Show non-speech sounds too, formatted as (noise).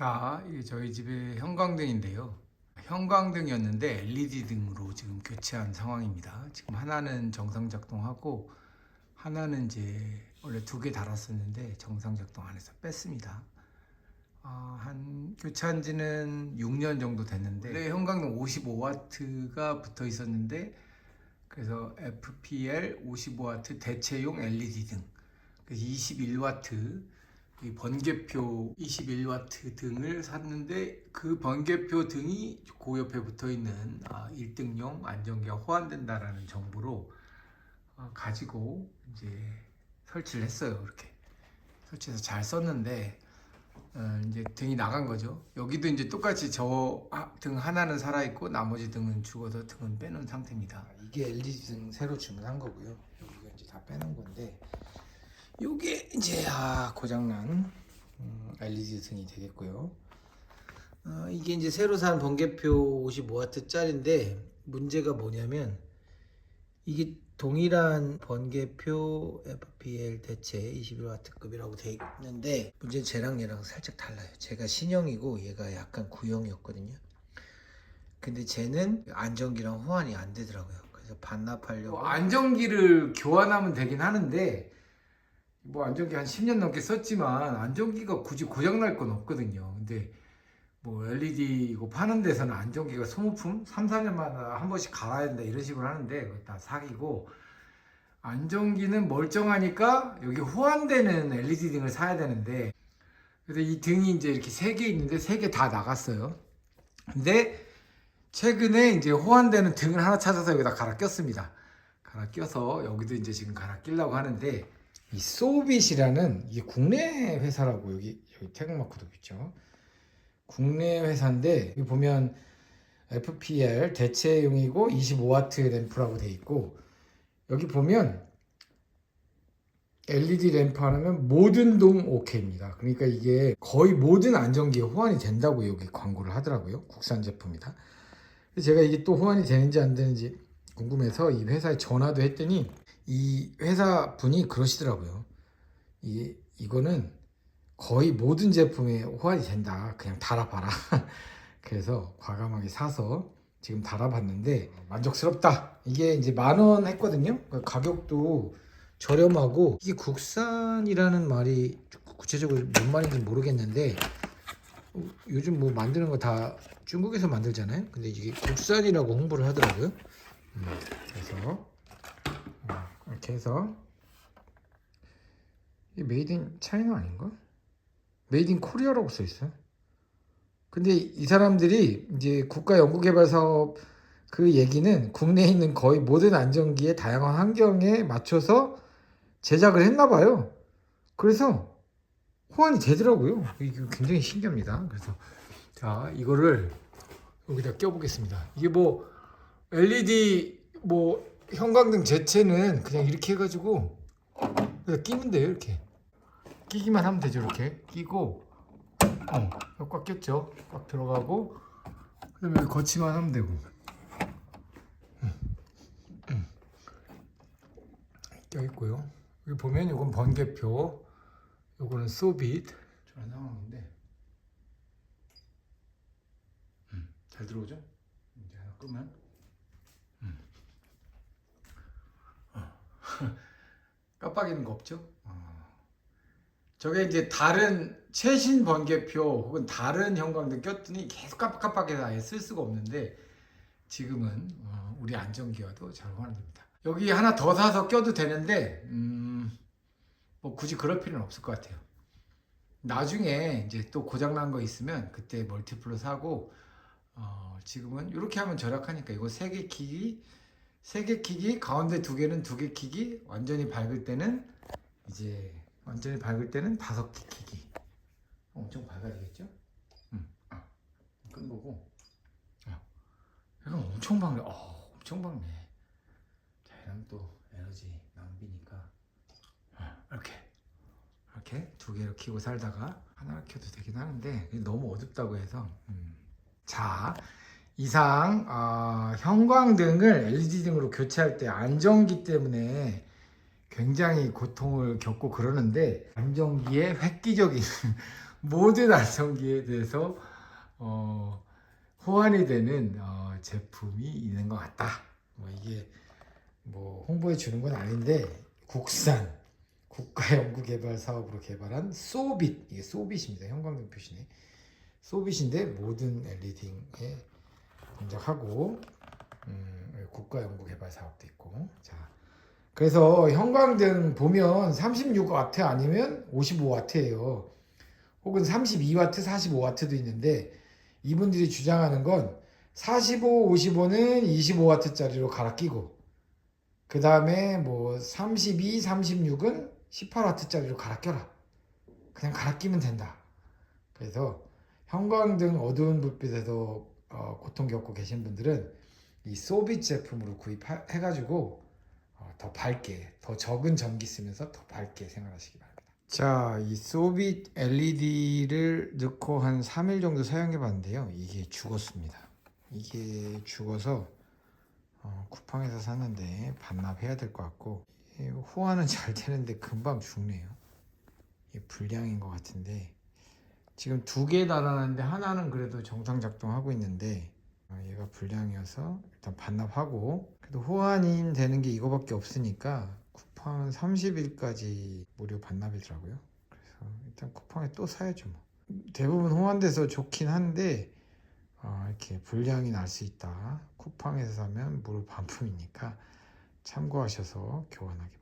자, 이게 저희 집의 형광등인데요. 형광등이었는데 LED 등으로 지금 교체한 상황입니다. 지금 하나는 정상 작동하고 하나는 이제 원래 두 개 달았었는데 정상 작동 안 해서 뺐습니다. 아, 한 교체한 지는 6년 정도 됐는데 원래 형광등 55W가 붙어 있었는데 그래서 FPL 55W 대체용 LED 등 그래서 21W 이 번개표 21W 등을 샀는데 그 번개표 등이 그 옆에 붙어 있는 아, 1등용 안전기가 호환된다라는 정보로 어, 가지고 이제 설치를 했어요. 이렇게 설치해서 잘 썼는데 어, 이제 등이 나간 거죠. 여기도 이제 똑같이 저 등 하나는 살아 있고 나머지 등은 죽어서 등은 빼놓은 상태입니다. 이게 LED 등 새로 주문한 거고요. 여기가 이제 다 빼놓은 건데 요게 이제 아 고장난 음, LED 등이 되겠고요. 어, 이게 이제 새로 산 번개표 55W짜리인데 문제가 뭐냐면 이게 동일한 번개표 FPL 대체 21W급이라고 돼 있는데 문제는 쟤랑 얘랑 살짝 달라요. 제가 신형이고 얘가 약간 구형이었거든요. 근데 쟤는 안전기랑 호환이 안 되더라고요. 그래서 반납하려고 뭐 안전기를 교환하면 되긴 하는데 뭐 안전기 한 10년 넘게 썼지만 안전기가 굳이 고장 날 건 없거든요. 근데 뭐 LED 이거 파는 데서는 안전기가 소모품 3, 4년마다 한 번씩 갈아야 된다 이런 식으로 하는데 그거 다 사기고 안전기는 멀쩡하니까 여기 호환되는 LED 등을 사야 되는데 그래서 이 등이 이제 이렇게 세 개 있는데 세 개 다 나갔어요. 근데 최근에 이제 호환되는 등을 하나 찾아서 여기다 갈아 꼈습니다. 갈아 껴서 여기도 이제 지금 갈아 끼려고 하는데 이 소빗이라는 이게 국내 회사라고 여기 여기 태극마크도 있죠. 국내 회사인데 여기 보면 FPL 대체용이고 25W 램프라고 돼 있고 여기 보면 LED 램프 하나면 모든 동 OK입니다. 그러니까 이게 거의 모든 안전기에 호환이 된다고 여기 광고를 하더라고요. 국산 제품이다. 제가 이게 또 호환이 되는지 안 되는지 궁금해서 이 회사에 전화도 했더니 이 회사 분이 그러시더라고요. 이 이거는 거의 모든 제품에 호환이 된다. 그냥 달아봐라. (laughs) 그래서 과감하게 사서 지금 달아봤는데 만족스럽다. 이게 이제 만 원 했거든요. 그 가격도 저렴하고 이게 국산이라는 말이 구체적으로 뭔 말인지 모르겠는데 어, 요즘 뭐 만드는 거 다 중국에서 만들잖아요. 근데 이게 국산이라고 홍보를 하더라고요. 음, 그래서 어, 이렇게 해서 이 메이드 인 차이나 아닌가? 메이드 인 코리아라고 써 있어요. 근데 이 사람들이 이제 국가 연구개발 사업 그 얘기는 국내에 있는 거의 모든 안전기의 다양한 환경에 맞춰서 제작을 했나 봐요. 그래서 호환이 되더라고요. 이게 굉장히 신기합니다. 그래서 자 이거를 여기다 껴보겠습니다. 이게 뭐 LED 뭐 형광등 제체는 그냥 이렇게 해가지고 그냥 끼면 돼요 이렇게. 끼기만 하면 되죠 이렇게. 끼고 어, 꽉 꼈죠? 꽉 들어가고 그다음에 거치만 하면 되고. 음, 음. 껴 있고요. 여기 보면 이건 번개표 요거는 소빗. 저런 상황인데. 음, 잘 들어오죠? 이제 하나 끄면 깜빡이는 거 없죠? 어. 저게 이제 다른 최신 번개표 혹은 다른 형광등 꼈더니 계속 깜빡깜빡해서 아예 쓸 수가 없는데 지금은 어, 우리 안전기와도 잘 호환됩니다. 여기 하나 더 사서 껴도 되는데 음, 뭐 굳이 그럴 필요는 없을 것 같아요. 나중에 이제 또 고장난 거 있으면 그때 멀티플로 사고 어, 지금은 이렇게 하면 절약하니까 이거 세개 키기 세개 키기 가운데 두 개는 두개 키기 완전히 밝을 때는 이제 완전히 밝을 때는 다섯 개 키기 엄청 밝아야 되겠죠? 음, 아, 끈 거고. 아, 이건 엄청 밝네. 어, 엄청 밝네. 자 이러면 또 에너지 낭비니까. 아, 이렇게. 이렇게 두 개로 키고 살다가 하나를 켜도 되긴 하는데 너무 어둡다고 해서 음. 자 이상 어, 형광등을 LED 등으로 교체할 때 안전기 때문에 굉장히 고통을 겪고 그러는데 안전기의 획기적인 (laughs) 모든 안성기에 대해서 어, 호환이 되는 어, 제품이 있는 것 같다. 뭐 이게 뭐 홍보해 주는 건 아닌데 국산 국가 연구 개발 사업으로 개발한 소빗 이게 소빗입니다. 형광등 표시네. 소빗인데 모든 LED에 동작하고 음, 국가 연구 개발 사업도 있고 자 그래서 형광등 보면 36W 아니면 55W예요. 혹은 32W, 45W도 있는데 이분들이 주장하는 건 45, 55는 25W짜리로 갈아 끼고 그 다음에 뭐 32, 36은 18W짜리로 갈아 껴라. 그냥 갈아 끼면 된다. 그래서 형광등 어두운 불빛에서 어, 고통 겪고 계신 분들은 이 소빗 제품으로 구입해가지고 어, 더 밝게, 더 적은 전기 쓰면서 더 밝게 생활하시기 바랍니다. 자, 이 소빗 LED를 넣고 한 3일 정도 사용해 봤는데요. 이게 죽었습니다. 이게 죽어서 어, 쿠팡에서 샀는데 반납해야 될 것 같고 이 호환은 (laughs) 잘 되는데 금방 죽네요. 이게 불량인 것 같은데 지금 두 개 달아놨는데 하나는 그래도 정상 작동하고 있는데 어, 얘가 불량이어서 일단 반납하고 그래도 호환이 되는 게 이거밖에 없으니까 쿠팡은 30일까지 무료 반납이더라고요. 그래서 일단 쿠팡에 또 사야죠 뭐. 대부분 호환돼서 좋긴 한데 어, 이렇게 불량이 날 수 있다. 쿠팡에서 사면 무료 반품이니까 참고하셔서 교환하기